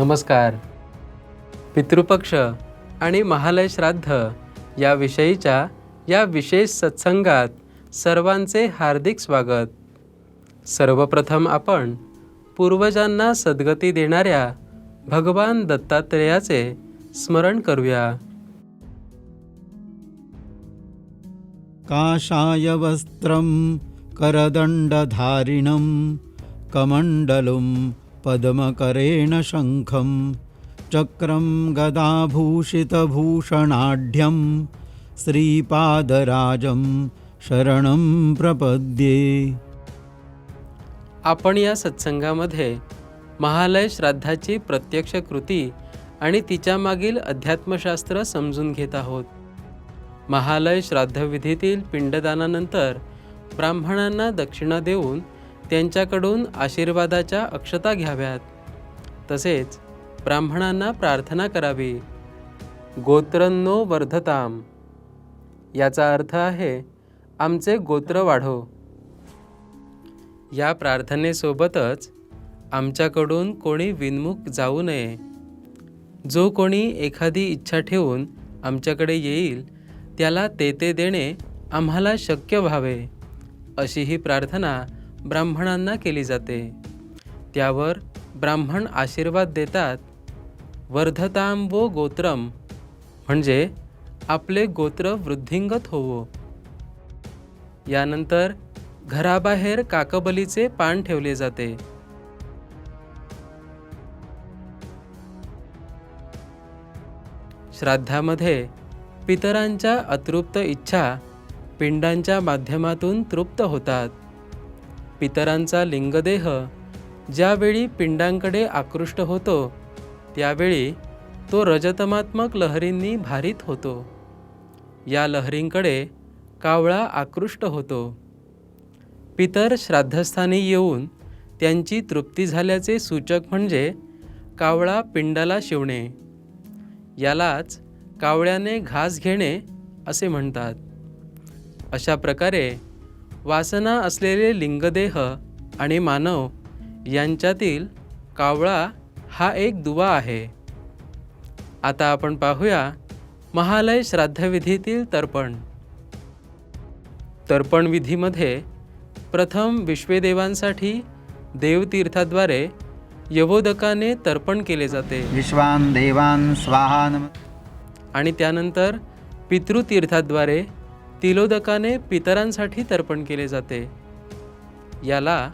नमस्कार. पितृपक्ष आणि महालय श्राद्ध या विषयीच्या या विशेष सत्संगात सर्वांचे हार्दिक स्वागत. सर्वप्रथम आपण पूर्वजांना सद्गती देणाऱ्या भगवान दत्तात्रेयाचे स्मरण करूया. काशायवस्त्रं करदण्डधारिणं कमण्डलुं पद्मकरेण शङ्खं चक्रं गदाभूषितभूषणाढ्यं श्रीपादराजं शरणं प्रपद्ये। आपण या सत्संगामध्ये महालय श्राद्धाची प्रत्यक्ष कृती आणि तिच्यामागील अध्यात्मशास्त्र समजून घेत आहोत. महालय श्राद्धविधीतील पिंडदानानंतर ब्राह्मणांना दक्षिणा देऊन त्यांच्याकडून आशीर्वादाच्या अक्षता घ्याव्यात. तसेच ब्राह्मणांना प्रार्थना करावी. गोत्रन्नो वर्धताम. याचा अर्थ आहे आमचे गोत्र वाढो. या प्रार्थनेसोबतच आमच्याकडून कोणी विनमुख जाऊ नये. जो कोणी एखादी इच्छा ठेवून आमच्याकडे येईल त्याला ते ते देणे आम्हाला शक्य व्हावे अशी ही प्रार्थना ब्राह्मणांना केली जाते. त्यावर ब्राह्मण आशीर्वाद देतात. वर्धताम वो गोत्रम म्हणजे आपले गोत्र वृद्धिंगत होवो. यानंतर घराबाहेर काकबलीचे पान ठेवले जाते. श्राद्धामध्ये पितरांच्या अतृप्त इच्छा पिंडांच्या माध्यमातून तृप्त होतात. पितरांचा लिंगदेह ज्यावेळी पिंडांकडे आकृष्ट होतो त्यावेळी तो रजतमात्मक लहरींनी भारित होतो. या लहरींकडे कावळा आकृष्ट होतो. पितर श्राद्धस्थानी येऊन त्यांची तृप्ती झाल्याचे सूचक म्हणजे कावळा पिंडाला शिवणे. यालाच कावळ्याने घास घेणे असे म्हणतात. अशा प्रकारे वासना असलेले लिंगदेह आणि मानव यांच्यातील कावळा हा एक दुवा आहे. आता आपण पाहूया महालय श्राद्धविधीतील तर्पण. तर्पण विधीमध्ये प्रथम विश्वेदेवांसाठी देवतीर्थाद्वारे यवोदकाने तर्पण केले जाते. विश्वान् देवान् स्वाहा नम आणि त्यानंतर पितृतीर्थाद्वारे तिलोदकाने पितरांसाठी तर्पण केले जाते. याला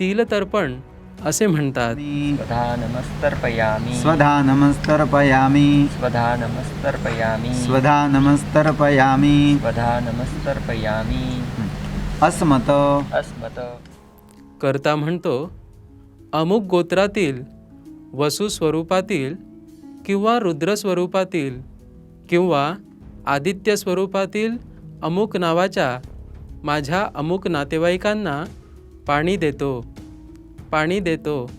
तिलतर्पण असे म्हणतात. स्वधानमस्तर्पयामि. स्वधानमस्तर्पयामि. स्वधानमस्तर्पयामि. स्वधानमस्तर्पयामि. स्वधानमस्तर्पयामि. अस्मत. अस्मत्. करता म्हणतो अमुक गोत्रातील वसु स्वरूपातील किंवा रुद्र स्वरूपातील किंवा आदित्य स्वरूपातील अमुक नावाच्या माझ्या अमुक नातेवाईकांना पाणी देतो पाणी देतो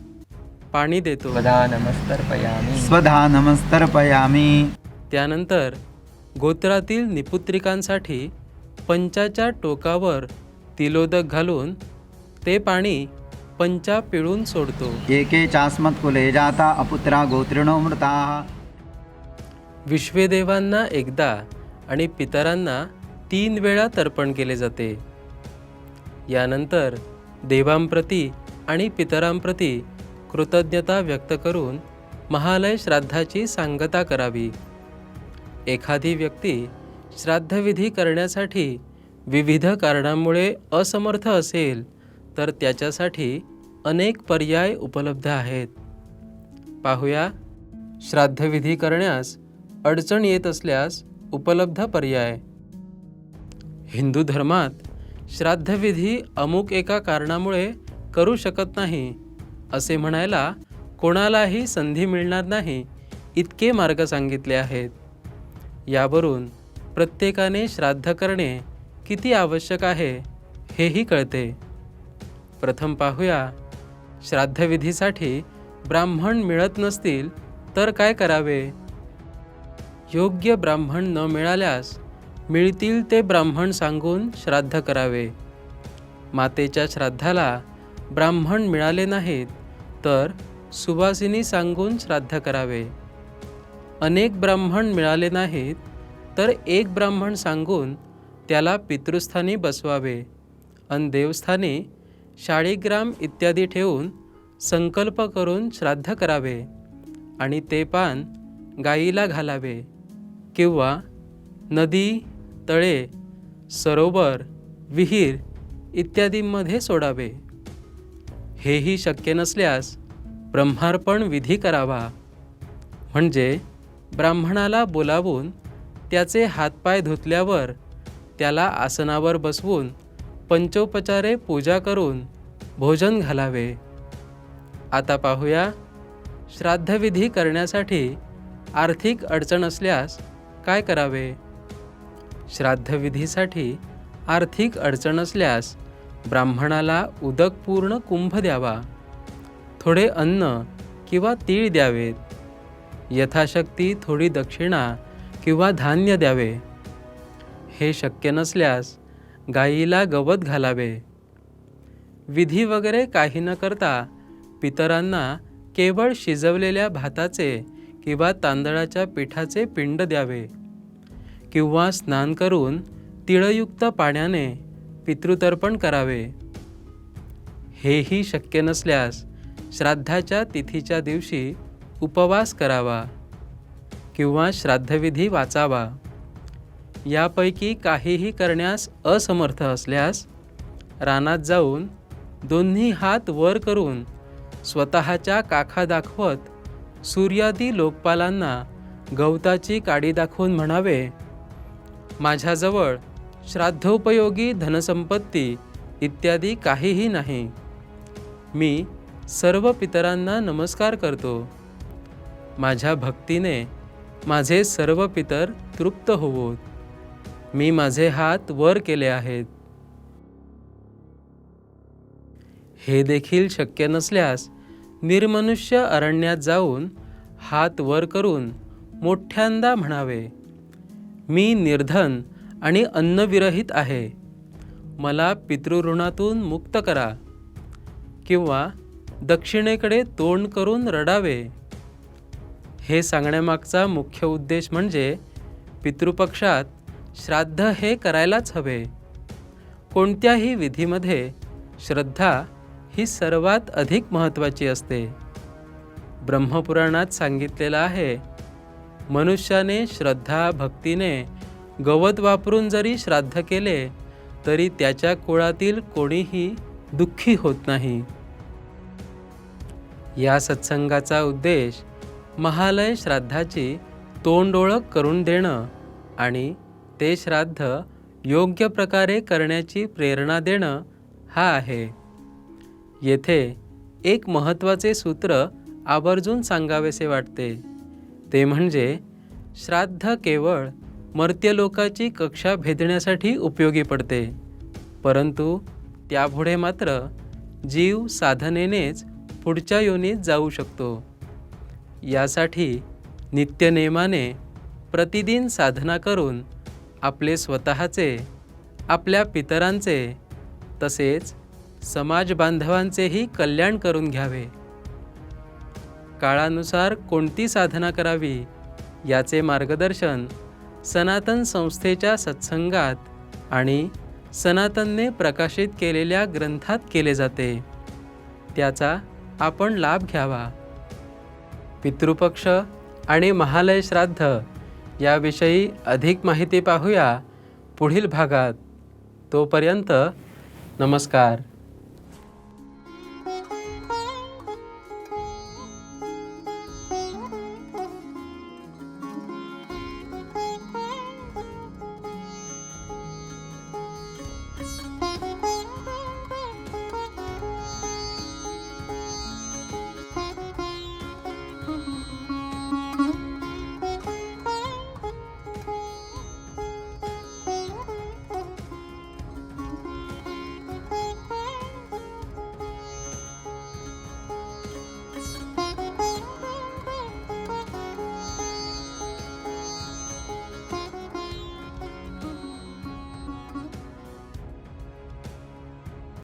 पाणी देतो. स्वधानमस्तर्पयामि स्वधानमस्तर्पयामि त्यानंतर गोत्रातील निपुत्रिकांसाठी पंचाच्या टोकावर तिलोदक घालून ते पाणी पंचा पिळून सोडतो. एके चास्मत्कुले जाता अपुत्रा गोत्रिणो मृताः. विश्वेदेवांना एकदा आणि पितरांना तीन वेळा तर्पण केले जाते. यानंतर देवांप्रती आणि पितरांप्रती कृतज्ञता व्यक्त करून महालय श्राद्धाची सांगता करावी. एखादी व्यक्ती श्राद्धविधी करण्यासाठी विविध कारणांमुळे असमर्थ असेल तर त्याच्यासाठी अनेक पर्याय उपलब्ध आहेत. पाहूया श्राद्धविधी करण्यास अडचण येत असल्यास उपलब्ध पर्याय. हिंदू धर्मात श्राद्धविधी अमुक एका कारणामुळे करू शकत नाही असे म्हणायला कोणालाही संधी मिळणार नाही इतके मार्ग सांगितले आहेत. यावरून प्रत्येकाने श्राद्ध करणे किती आवश्यक आहे हेही कळते. प्रथम पाहूया श्राद्धविधीसाठी ब्राह्मण मिळत नसतील तर काय करावे? योग्य ब्राह्मण न मिळाल्यास मिळतील ते ब्राह्मण सांगून श्राद्ध करावे. मातेच्या श्राद्धाला ब्राह्मण मिळाले नाहीत तर सुवासिनी सांगून श्राद्ध करावे. अनेक ब्राह्मण मिळाले नाहीत तर एक ब्राह्मण सांगून त्याला पितृस्थानी बसवावे. अन देवस्थानी शाळीग्राम इत्यादी ठेवून संकल्प करून श्राद्ध करावे आणि ते पान गाईला घालावे किंवा नदी तळे सरोवर विहीर इत्यादींमध्ये सोडावे. हेही शक्य नसल्यास ब्रह्मार्पण विधी करावा. म्हणजे ब्राह्मणाला बोलावून त्याचे हातपाय धुतल्यावर त्याला आसनावर बसवून पंचोपचारे पूजा करून भोजन घालावे. आता पाहूया श्राद्धविधी करण्यासाठी आर्थिक अडचण असल्यास काय करावे? श्राद्धविधीसाठी आर्थिक अडचण असल्यास ब्राह्मणाला उदकपूर्ण कुंभ द्यावा. थोडे अन्न किंवा तीळ द्यावेत. यथाशक्ती थोडी दक्षिणा किंवा धान्य द्यावे. हे शक्य नसल्यास गाईला गवत घालावे. विधी वगैरे काही न करता पितरांना केवळ शिजवलेल्या भाताचे किंवा तांदळाच्या पिठाचे पिंड द्यावे. किंवा स्नान करून तिळयुक्त पाण्याने पितृतर्पण करावे. हेही शक्य नसल्यास श्राद्धाच्या तिथीच्या दिवशी उपवास करावा किंवा श्राद्धविधी वाचावा. यापैकी काहीही करण्यास असमर्थ असल्यास रानात जाऊन दोन्ही हात वर करून स्वतःच्या काखा दाखवत सूर्यादी लोकपालांना गवताची काडी दाखवून म्हणावे माझ्याजवळ श्राद्धोपयोगी धनसंपत्ती इत्यादी काहीही नाही. मी सर्व पितरांना नमस्कार करतो. माझ्या भक्तीने माझे सर्व पितर तृप्त होवोत. मी माझे हात वर केले आहेत. हे देखील शक्य नसल्यास निर्मनुष्य अरण्यात जाऊन हात वर करून मोठ्यांदा म्हणावे. मी निर्धन आणि अन्नविरहित आहे. मला पितृऋणातून मुक्त करा. किंवा दक्षिणेकडे तोंड करून रडावे. हे सांगण्यामागचा मुख्य उद्देश म्हणजे पितृपक्षात श्राद्ध हे करायलाच हवे. कोणत्याही विधीमध्ये श्रद्धा ही सर्वात अधिक महत्त्वाची असते. ब्रह्मपुराणात सांगितलेलं आहे मनुष्याने श्रद्धा भक्तीने गवत वापरून जरी श्राद्ध केले तरी त्याच्या कुळातील कोणीही दुःखी होत नाही. या सत्संगाचा उद्देश महालय श्राद्धाची तोंड ओळख करून देणं आणि ते श्राद्ध योग्य प्रकारे करण्याची प्रेरणा देणं हा आहे. येथे एक महत्त्वाचे सूत्र आवर्जून सांगावेसे वाटते. ते म्हणजे श्राद्ध केवळ मर्त्यलोकाची कक्षा भेदण्यासाठी उपयोगी पडते. परंतु त्यापुढे मात्र जीव साधनेनेच पुढच्या योनीत जाऊ शकतो. यासाठी नित्यनेमाने प्रतिदिन साधना करून आपले स्वतःचे आपल्या पितरांचे तसेच समाज बांधवांचेही कल्याण करून घ्यावे. काळानुसार कोणती साधना करावी? याचे मार्गदर्शन सनातन संस्थेच्या सत्संगात आणि सनातनने प्रकाशित केलेल्या ग्रंथात केले जाते. त्याचा आपण लाभ घ्यावा. पितृपक्ष आणि महालय श्राद्ध याविषयी अधिक माहिती पाहूया पुढील भागात. तोपर्यंत नमस्कार.